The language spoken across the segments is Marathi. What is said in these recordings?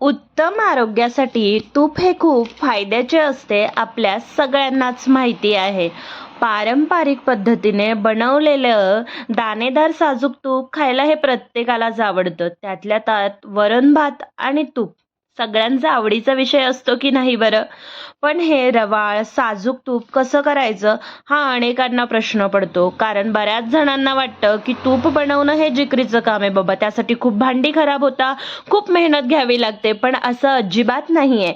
उत्तम आरोग्यासाठी तूप हे खूप फायद्याचे असते आपल्या सगळ्यांनाच माहिती आहे. पारंपरिक पद्धतीने बनवलेलं दाणेदार साजूक तूप खायला हे प्रत्येकालाच आवडतं. त्यातल्या त्यात वरण भात आणि तूप. सगळ्यांचा आवडीचा विषय असतो की नाही बरं? पण हे रवाळ साजूक तूप कसं करायचं? हा अनेकांना प्रश्न पडतो. कारण बऱ्याच जणांना वाटतं की तूप बनवणं हे जिकरीचं काम आहे बाबा. त्यासाठी खूप भांडी खराब होता खूप मेहनत घ्यावी लागते. पण असं अजिबात नाहीये.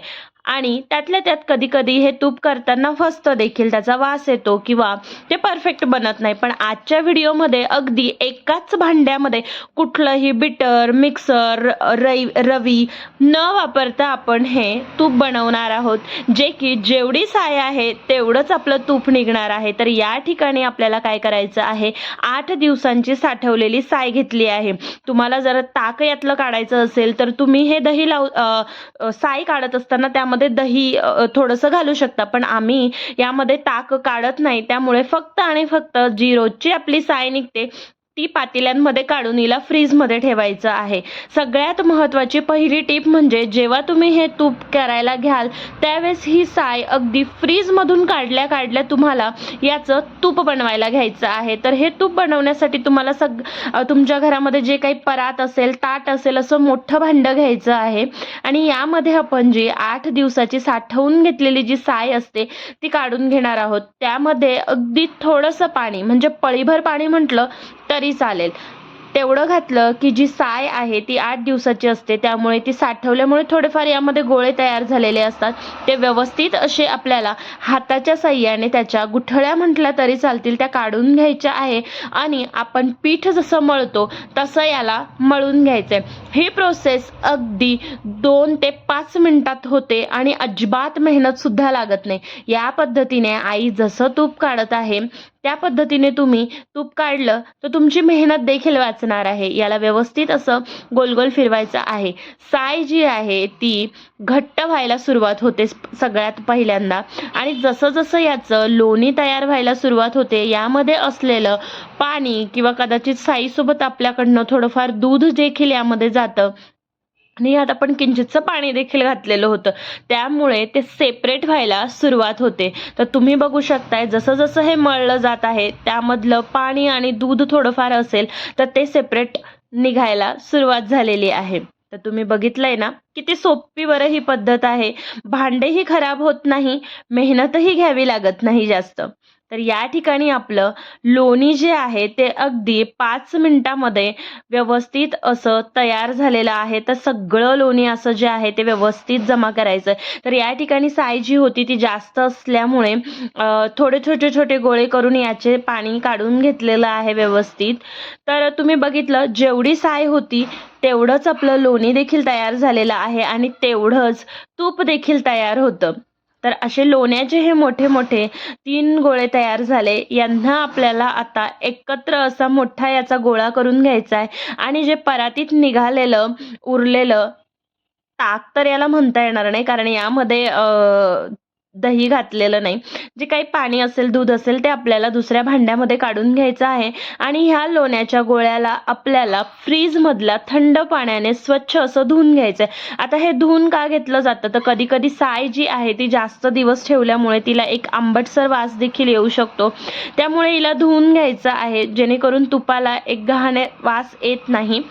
आणि त्यातल्या त्यात कधी कधी हे तूप करताना फसतं देखील. त्याचा वास येतो किंवा ते परफेक्ट बनत नाही. पण आजच्या व्हिडिओमध्ये अगदी एकाच भांड्यामध्ये कुठलंही बिटर मिक्सर रई रवी न वापरता आपण हे तूप बनवणार आहोत. जे की जेवढी साय आहे तेवढंच आपलं तूप निघणार आहे. तर या ठिकाणी आपल्याला काय करायचं आहे? आठ दिवसांची साठवलेली साय घेतली आहे. तुम्हाला जर ताक यातलं काढायचं असेल तर तुम्ही हे दही लाव साय काढत असताना त्यामध्ये दही थोडंसं घालू शकता. पण आम्ही यामध्ये ताक काढत नाही. त्यामुळे फक्त आणि फक्त जी रोजची आपली साय निघते ती पातेल्यांमध्ये काढून हिला फ्रीजमध्ये ठेवायचं आहे. सगळ्यात महत्त्वाची पहिली टीप म्हणजे जेव्हा तुम्ही हे तूप करायला घ्याल त्यावेळेस ही साय अगदी फ्रीजमधून काढल्या काढल्या तुम्हाला याचं तूप बनवायला घ्यायचं आहे. तर हे तूप बनवण्यासाठी तुम्हाला सग तुमच्या घरामध्ये जे काही परात असेल ताट असेल असं मोठं भांडं घ्यायचं आहे. आणि यामध्ये आपण जी आठ दिवसाची साठवून घेतलेली जी साय असते ती काढून घेणार आहोत. त्यामध्ये अगदी थोडंसं पाणी म्हणजे पळीभर पाणी म्हटलं तरी चालेल. तेवढं घातलं की जी साय आहे ती आठ दिवसाची असते. त्यामुळे ती साठवल्यामुळे थोडेफार यामध्ये गोळे तयार झालेले असतात. ते व्यवस्थित असे आपल्याला हाताच्या सह्याने त्याच्या गुठळ्या म्हटल्या तरी चालतील त्या काढून घ्यायच्या आहे आणि आपण पीठ जसं मळतो तसं याला मळून घ्यायचंय. ही प्रोसेस अगदी दोन ते पाच मिनिटात होते आणि अजिबात मेहनत सुद्धा लागत नाही. या पद्धतीने आई जसं तूप काढत आहे त्या पद्धतीने तुम्ही तूप काढलं तर तुमची मेहनत देखील वाचणार आहे. याला व्यवस्थित असं गोल गोल फिरवायचं आहे. साय जी आहे ती घट्ट व्हायला सुरुवात होते सगळ्यात पहिल्यांदा. आणि जसं जसं याचं लोणी तयार व्हायला सुरुवात होते यामध्ये असलेलं पाणी किंवा कदाचित साईसोबत आपल्याकडनं थोडंफार दूध देखील यामध्ये जातं. आणि यात आपण किंचितचं पाणी देखील घातलेलं होतं. त्यामुळे ते सेपरेट व्हायला सुरुवात होते. तर तुम्ही बघू शकताय जसं जसं हे मळलं जात आहे त्यामधलं पाणी आणि दूध थोडंफार असेल तर ते सेपरेट निघायला सुरुवात झालेली आहे. तर तुम्ही बघितलंय ना किती सोपी बरं ही पद्धत आहे. भांडेही खराब होत नाही मेहनतही घ्यावी लागत नाही जास्त. तर या ठिकाणी आपलं लोणी जे आहे ते अगदी पाच मिनिटामध्ये व्यवस्थित असं तयार झालेलं आहे. तर सगळं लोणी असं जे आहे ते व्यवस्थित जमा करायचं तर या ठिकाणी साय जी होती ती जास्त असल्यामुळे थोडे छोटे छोटे गोळे करून याचे पाणी काढून घेतलेलं आहे व्यवस्थित. तर तुम्ही बघितलं जेवढी साय होती तेवढंच आपलं लोणी देखील तयार झालेलं आहे आणि तेवढंच तूप देखील तयार होतं. तर असे लोण्याचे हे मोठे मोठे तीन गोळे तयार झाले यांना आपल्याला आता एकत्र असा मोठा याचा गोळा करून घ्यायचा आहे. आणि जे परातीत निघालेलं उरलेलं ताक तर याला म्हणता येणार नाही कारण यामध्ये दही घातलेलं नाही. जे काही पाणी असेल दूध असेल ते आपल्याला दुसऱ्या भांड्यामध्ये काढून घ्यायचं आहे. आणि ह्या लोण्याच्या गोळ्याला आपल्याला फ्रीजमधल्या थंड पाण्याने स्वच्छ असं धुवून घ्यायचं आहे आता हे धुवून का घेतलं जातं? तर कधी कधी साय जी आहे ती जास्त दिवस ठेवल्यामुळे तिला एक आंबटसर वास देखील येऊ शकतो. त्यामुळे हिला धुवून घ्यायचं आहे जेणेकरून तुपाला एक गहाणे वास येत नाही.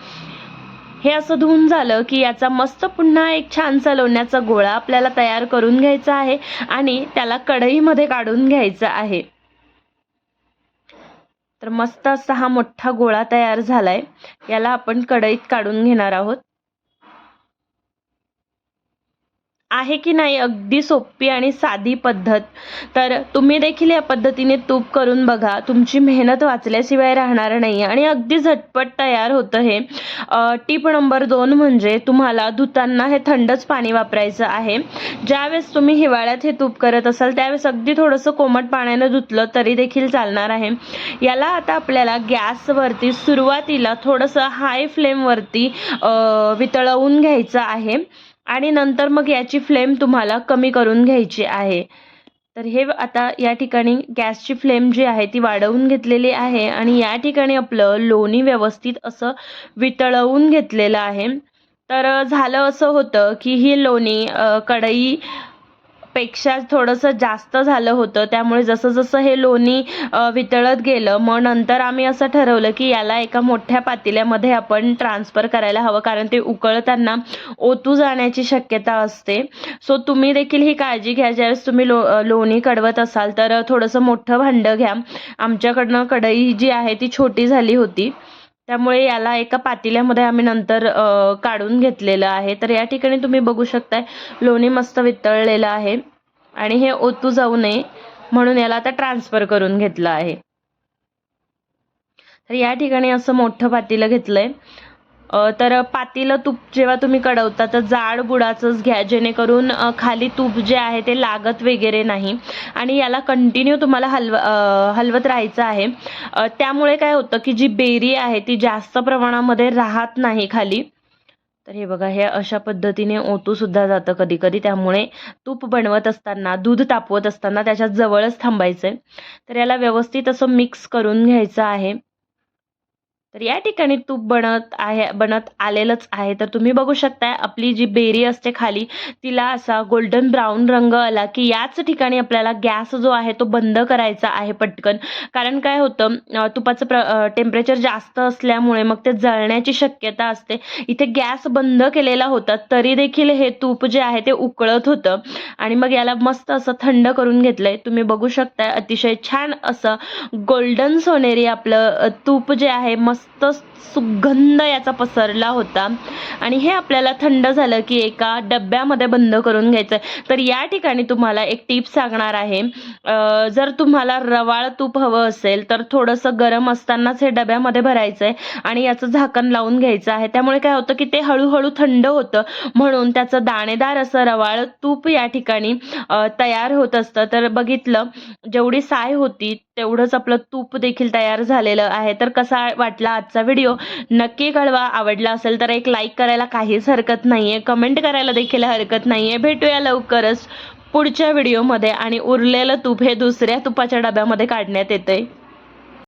हे असं धुवून झालं की याचा मस्त पुन्हा एक छानसा लोण्याचा गोळा आपल्याला तयार करून घ्यायचा आहे आणि त्याला कढईमध्ये काढून घ्यायचा आहे. तर मस्त असा हा मोठा गोळा तयार झालाय. याला आपण कढईत काढून घेणार आहोत. आहे की नाही अगदी सोपी आणि साधी पद्धत. तर तुम्ही देखील या पद्धतीने तूप करून बघा. तुमची मेहनत वाचल्याशिवाय राहणार नाही आणि अगदी झटपट तयार होतं हे. टीप नंबर दोन म्हणजे तुम्हाला धुताना हे थंडच पाणी वापरायचं आहे. ज्यावेळेस तुम्ही हिवाळ्यात हे तूप करत असाल त्यावेळेस अगदी थोडंसं कोमट पाण्यानं धुतलं तरी देखील चालणार आहे. याला आता आपल्याला गॅसवरती सुरुवातीला थोडंसं हाय फ्लेमवरती वितळवून घ्यायचं आहे. आणि नंतर मग याची फ्लेम तुम्हाला कमी करून घ्यायची आहे. तर हे आता या ठिकाणी गॅसची फ्लेम जी आहे ती वाढवून घेतलेली आहे आणि या ठिकाणी आपलं लोणी व्यवस्थित असं वितळवून घेतलेलं आहे. तर झालं असं होतं की ही लोणी कढई पेक्षा थोडंसं जास्त झालं होतं. त्यामुळे जसं जसं हे लोणी वितळत गेलं मग नंतर आम्ही असं ठरवलं की याला एका मोठ्या पातेल्यामध्ये आपण ट्रान्सफर करायला हवं. कारण ते उकळताना ओतू जाण्याची शक्यता असते. सो तुम्ही देखील ही काळजी घ्या. ज्यावेळेस तुम्ही लो लोणी कढवत असाल तर थोडंसं मोठं भांडं घ्या. आमच्याकडनं कढई जी आहे ती छोटी झाली होती. त्यामुळे याला एका पातेल्यामध्ये आम्ही नंतर काढून घेतलेलं आहे. तर या ठिकाणी तुम्ही बघू शकताय लोणी मस्त वितळलेलं आहे. आणि हे ओतू जाऊ नये म्हणून याला आता ट्रान्सफर करून घेतलं आहे. तर या ठिकाणी असं मोठं पातेलं घेतलंय. तर पातीलं तूप जेव्हा तुम्ही कढवता तर जाड बुडाचंच घ्या जेणेकरून खाली तूप जे आहे ते लागत वगैरे नाही. आणि याला कंटिन्यू तुम्हाला हलव हलवत राहायचं आहे. त्यामुळे काय होतं की जी बेरी आहे ती जास्त प्रमाणामध्ये राहत नाही खाली. तर हे बघा हे अशा पद्धतीने ओतू सुद्धा जातं कधी कधी त्यामुळे तूप बनवत असताना दूध तापवत असताना त्याच्या जवळच थांबायचंय. तर याला व्यवस्थित असं मिक्स करून घ्यायचं आहे. तर या ठिकाणी तूप बनत आहे बनत आलेलंच आहे. तर तुम्ही बघू शकताय आपली जी बेरी असते खाली तिला असा गोल्डन ब्राऊन रंग आला की याच ठिकाणी आपल्याला गॅस जो आहे तो बंद करायचा आहे पटकन. कारण काय होतं तुपाचं प्र टेम्परेचर जास्त असल्यामुळे मग ते जळण्याची शक्यता असते. इथे गॅस बंद केलेला होता तरी देखील हे तूप जे आहे ते उकळत होतं. आणि मग याला मस्त असं थंड करून घेतलंय. तुम्ही बघू शकताय अतिशय छान असं गोल्डन सोनेरी आपलं तूप जे आहे मस्त सुगंध याचा पसरला होता. आणि हे आपल्याला थंड झालं की एका डब्यामध्ये बंद करून घ्यायचं तर या ठिकाणी तुम्हाला एक टीप सांगणार आहे. जर तुम्हाला रवाळ तूप हवं असेल तर थोडंसं गरम असतानाच हे डब्यामध्ये भरायचं आहे आणि याचं झाकण लावून घ्यायचं आहे. त्यामुळे काय होतं की ते हळूहळू थंड होतं. म्हणून त्याचं दाणेदार असं रवाळ तूप या ठिकाणी तयार होत असतं. तर बघितलं जेवढी साय होती तेवढंच आपलं तूप देखील तयार झालेलं आहे. तर कसा वाटला आजचा व्हिडिओ? नक्की कळवा. आवडला असेल तर एक लाईक करायला काहीच हरकत नाही आहे कमेंट करायला देखील हरकत नाही आहे भेटूया लवकरच पुढच्या व्हिडिओमध्ये. आणि उरलेलं तूप हे दुसऱ्या तुपाच्या डब्यामध्ये काढण्यात येतं आहे